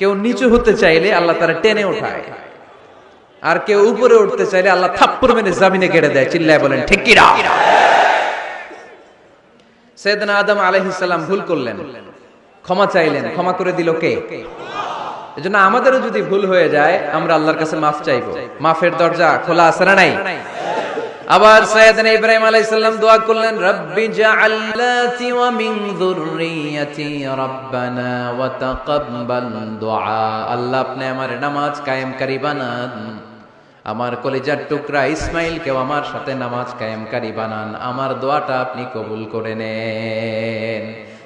কেউ নিচু হতে চাইলে আল্লাহ তারা টেনে ওঠায়। আর কেউ উপরে উঠতে চাইলে আল্লাহ থাপ্পর মেনে জামিনে কেড়ে দেয়, চিল্লায় বলেন, ঠিক কিরা সৈয়দনা আদম আলাইহিসসালাম ভুল করলেন। ক্ষমা চাইলেন। ক্ষমা করে দিল কে? এজন্য আমাদেরও যদি ভুল হয়ে যায়, আমরা আল্লাহর কাছে মাফ চাইব। মাফের দরজা খোলা আছে নাই? আবার সৈয়দনা ইব্রাহিম আলাইহিস সালাম দোয়া করলেন, রব্বি জাআল্লাতি ওয়া মিন যুররিয়াতি রব্বানা ওয়া তাকাব্বাল দুআ। আল্লাহ আপনি আমার নামাজ কায়েমকারী বানান। আমার কলিজার টুকরা ইসমাইল ইসমাইলকেও আমার সাথে নামাজ কায়েমকারী বানান। আমার দোয়াটা আপনি কবুল করে নেন।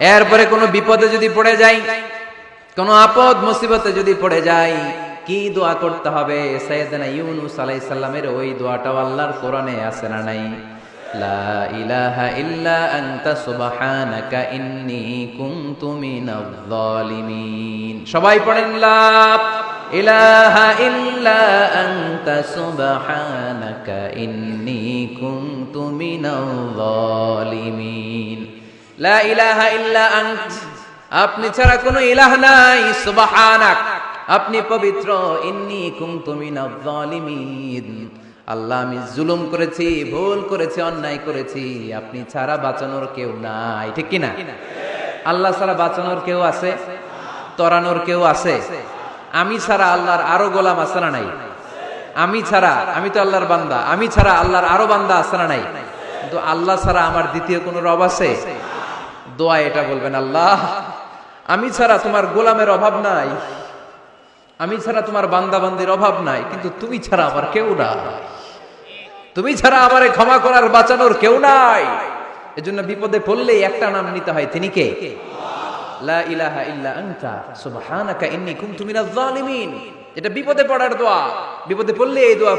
এরপরে কোনো বিপদে যদি পড়ে যাই, কোনো আপদ, মুসিবতে যদি পড়ে যাই, কি দোয়া করতে হবে? সৈয়দনা ইউনুস আলাইহিস সালামের ওই দোয়াটাও আল্লাহর কোরআনে আছে না নাই? লা ইলাহা ইল্লা আনতা সুবহানাকা ইন্নী কুনতু মিনাজ জালিমিন সবাই পড়েন, লা ইলাহা ইল্লা আনতা সুবহানাকা ইন্নী কুনতু মিনাজ জালিমিন লা ইলাহা ইল্লা আন্ত। আপনি ছাড়া কোনো ইলাহ নাই, সুবহানাক। আপনি পবিত্র। ইন্নী কুনতু মিনাজ জালিমিন আল্লাহ আমি জুলুম করেছি, ভুল করেছি, অন্যায় করেছি। আপনি ছাড়া বাঁচানোর কেউ নাই। ঠিক কি না আল্লাহ ছাড়া বাঁচানোর কেউ আছে? তরানোর কেউ আছে? আমি ছাড়া আল্লাহর আরও গোলাম আছে না নাই? আমি ছাড়া, আমি তো আল্লাহর বান্দা। আমি ছাড়া আল্লাহর আরও বান্দা আছে না নাই? কিন্তু আল্লাহ ছাড়া আমার দ্বিতীয় কোনো রব আছে? দোয়া এটা বলবেন, আল্লাহ, আমি ছাড়া তোমার গোলামের অভাব নাই। আমি ছাড়া তোমার বান্দা বান্দির অভাব নাই, কিন্তু তুমি ছাড়া আমার কেউ নাই। তুমি ছাড়া আমারে ক্ষমা করার, বাঁচানোর কেউ নাই। এজন্য বিপদে পড়লেই একটা নাম নিতে হয়, তিনি কে? লা এটা বিপদে পড়ার দোয়া। বিপদে পড়লে এই দোয়া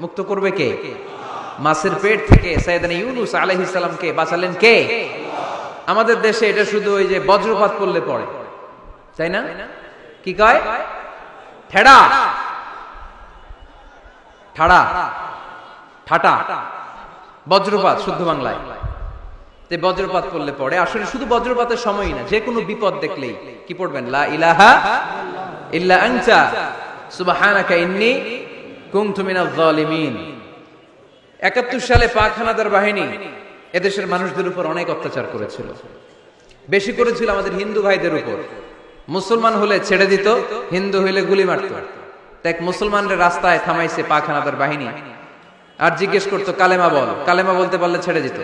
মুক্ত করবে কে? মাছের পেট থেকে সাইয়েদানা ইউনুস আলাইহিস সালামকে বাঁচালেন কে? আমাদের দেশে এটা শুধু ওই যে বজ্রপাত পড়লে পড়ে। তাই না? কি কয়? ঠেড়া। ঠাড়া। ঠাটা। বজ্রপাত শুদ্ধ বাংলায়। তে বজ্রপাত পড়লে পড়ে। আসলে শুধু বজ্রপাতের সময়ই না, যে কোনো বিপদ দেখলেই। কি পড়বেন? 71 সালে পাক হানাদার বাহিনী এদেশের মানুষদের উপর অনেক অত্যাচার করেছিল। বেশি করেছিল আমাদের হিন্দু ভাইদের উপর। মুসলমান হলে ছেড়ে দিত, হিন্দু হইলে গুলি মারত। এক মুসলমানদের রাস্তায় থামাইছে পাক হানাদার বাহিনী। আর জিজ্ঞেস করতো, কালেমা বল? কালেমা বলতে পারলে ছেড়ে দিত।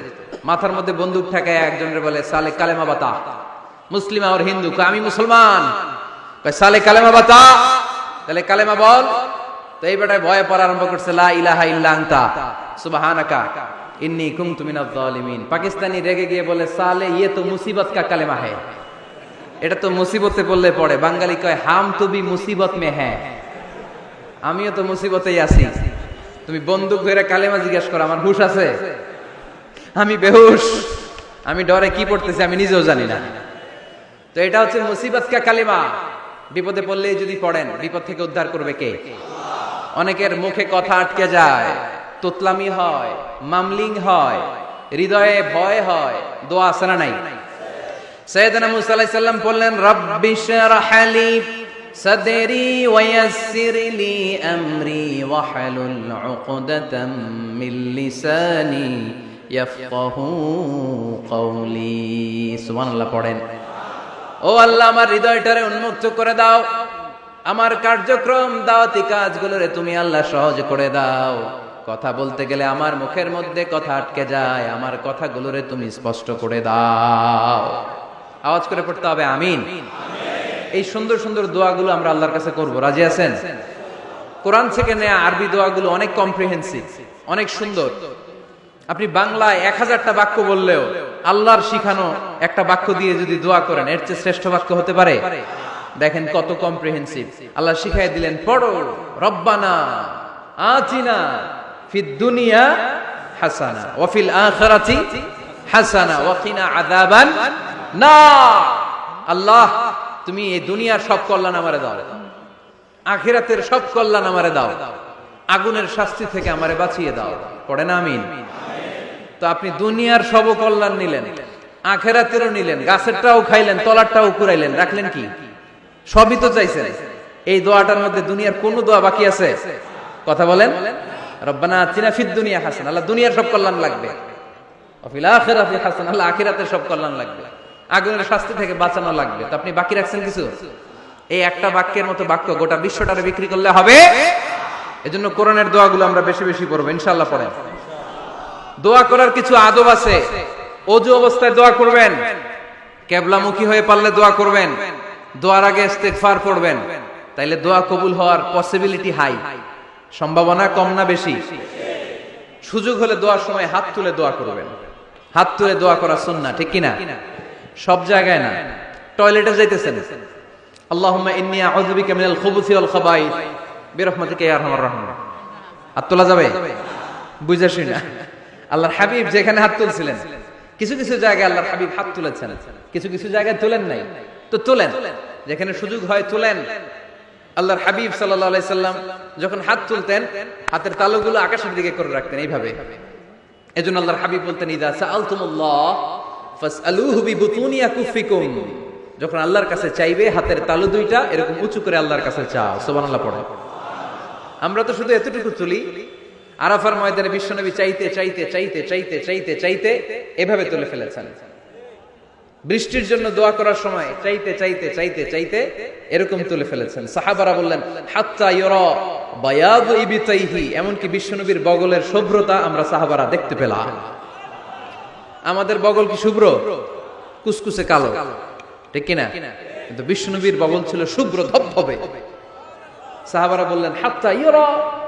মাথার মধ্যে বন্দুক ঠেকায় একজনের বলে, সালে কালেমা বাতা। মুসলিম আর হিন্দু আমি মুসলমান? সালে কালেমা বাতা? তাহলে কালেমা বল? তো এই বেটায় ভয়ে পড়া আরম্ভ করছে, লা ইলাহা ইল্লা আনতা ইন্নী পাকিস্তানি রেগে গিয়ে বলে, সালে ইয়ে তো মুসিবত কা কালেমা है এটা তো মুসিবতে পড়লে পড়ে। বাঙালি কয়, হাম তো বি মুসিবত মে হ্যাঁ। আমিও তো মুসিবতেই আছি। তুমি বন্দুক ধরে কালেমা জিজ্ঞেস করো, আমার হুশ আছে? আমি বেহুশ। আমি ডরে কি পড়তেছি আমি নিজেও জানি না। তো এটা হচ্ছে মুসিবত কা কালিমা। বিপদে পড়লেই যদি পড়েন, বিপদ থেকে উদ্ধার করবে কে? অনেকের মুখে কথা আটকে যায়। তোতলামি হয়, মামলিং হয়, হৃদয়ে ভয় হয়, দোয়া আছে নাই? সৈয়দনা মুসা আলাইহিস সালাম বললেন, রব্বি শরহ লি সাদরি ওয়ায়াসসির লি আমরি ওয়াহলুল উকদাতাম মিন লিসানি ইয়াফকাহু কওলি। সুবহানাল্লাহ, পড়েন। ও আল্লাহ, আমার হৃদয়টারে উন্মুক্ত করে দাও। আমার কার্যক্রম, দাওয়াতি কাজগুলোরে তুমি আল্লাহ সহজ করে দাও। কথা বলতে গেলে আমার মুখের মধ্যে কথা আটকে যায়, আমার কথাগুলোরে তুমি স্পষ্ট করে দাও। আওয়াজ করে পড়তে হবে, আমিন। এই সুন্দর সুন্দর দোয়াগুলো আমরা আল্লাহর কাছে করব। রাজি আছেন? কোরআন থেকে নেয়া আরবি দোয়াগুলো অনেক কম্প্রিহেন্সিভ অনেক সুন্দর। আপনি বাংলায় এক হাজারটা বাক্য বললেও আল্লাহর শিখানো একটা বাক্য দিয়ে যদি দোয়া করেন, এর চেয়ে শ্রেষ্ঠ বাক্য হতে পারে? দেখেন কত কম্প্রিহেন্সিভ আল্লাহ শিখাই দিলেন, পড়ো, রব্বানা, আতিনা। ফিদ হাসানা ওয়াফিল আখিরাতি হাসানা আযাবান না আল্লাহ, তুমি এই দুনিয়ার সব কল্যাণ আমারে দাও। আখিরাতের সব কল্যাণ আমারে দাও। আগুনের শাস্তি থেকে আমারে বাঁচিয়ে দাও। পড়ে না, আমিন? তো আপনি দুনিয়ার সব কল্যাণ নিলেন, আখেরাতেরও নিলেন, গাছেরটাও খাইলেন, তলারটাও কুড়াইলেন, রাখলেন কি? সবই তো চাইছেন। এই দোয়াটার মধ্যে দুনিয়ার কোন দোয়া বাকি আছে? কথা বলেন। রব্বানা আতিনা ফিদ দুনিয়া হাসান, আল্লাহ দুনিয়ার সব কল্যাণ লাগবে। অফিল আখিরাতি হাসান, আল্লাহ আখিরাতের সব কল্যাণ লাগবে। আগুনের শাস্তি থেকে বাঁচানো লাগবে। তো আপনি বাকি রাখছেন কিছু? এই একটা বাক্যের মতো বাক্য গোটা বিশ্বটারে বিক্রি করলে হবে? এই এজন্য কোরআনের দোয়াগুলো আমরা বেশি বেশি পড়ব, ইনশাআল্লাহ পড়েন দোয়া করার কিছু আদব আছে। অজু অবস্থায় দোয়া করবেন। কেবলামুখী হয়ে পারলে দোয়া করবেন। দোয়ার আগে ইস্তেগফার করবেন তাইলে দোয়া কবুল হওয়ার পসিবিলিটি হাই সম্ভাবনা কম না বেশি? সুযোগ হলে দোয়ার সময় হাত তুলে দোয়া করবেন। হাত তুলে দোয়া করা সুন্নাহ, ঠিক কিনা? সব জায়গায় না। টয়লেটে যাইতেছেন। হাত তোলা যাবে? না। হাবিব যেখানে হাত তুলছিলেন। কিছু কিছু জায়গায় হাবিব হাত তুলেছেন। কিছু কিছু জায়গায় তোলেন নাই। তো তোলেন। যেখানে সুযোগ হয় তোলেন। আল্লাহর হাবিব সাল্লাম যখন হাত তুলতেন, হাতের তালুগুলো আকাশের দিকে করে রাখতেন এইভাবে। এজন্য আল্লাহর হাবিব বলতেন, ইদা যখন আল্লাহর কাছে চাইবে, হাতের তালু দুইটা এরকম উঁচু করে আল্লাহর কাছে চাও। সুবহানাল্লাহ পড়ে আমরা তো শুধু এতটুকু তুলি। আরাফার ময়দানে বিশ্বনবী চাইতে চাইতে চাইতে চাইতে চাইতে চাইতে, এভাবে তুলে ফেলেছেন। বৃষ্টির জন্য দোয়া করার সময় চাইতে চাইতে চাইতে চাইতে এরকম তুলে ফেলেছেন। সাহাবারা বললেন ইয়রা এমনকি বিশ্বনবীর বগলের শুভ্রতা আমরা সাহাবারা দেখতে পেলাম। আমাদের বগল কি শুভ্র? কুসকুসে কালো। ঠিক কিনা? কিন্তু বিষ্ণুনবীর বগল ছিল শুভ্র ধবধবে। সাহাবারা বললেন, হাত্তা ইয়রা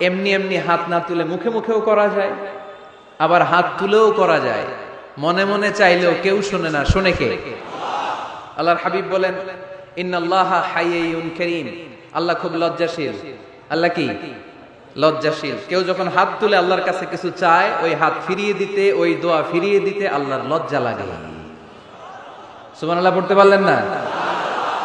এমনি এমনি হাত না তুলে মুখে মুখেও করা যায়, আবার হাত তুলেও করা যায়। মনে মনে চাইলেও কেউ শোনে না। শোনে কে? আল্লাহর হাবিব বলেন আল্লাহ খুব লজ্জাশীল। আল্লাহ কি? লজ্জাশীল। কেউ যখন হাত তুলে আল্লাহর কাছে কিছু চায়, ওই হাত ফিরিয়ে দিতে, ওই দোয়া ফিরিয়ে দিতে আল্লাহর লজ্জা লাগে। সুবহানাল্লাহ, পড়তে পারলেন না?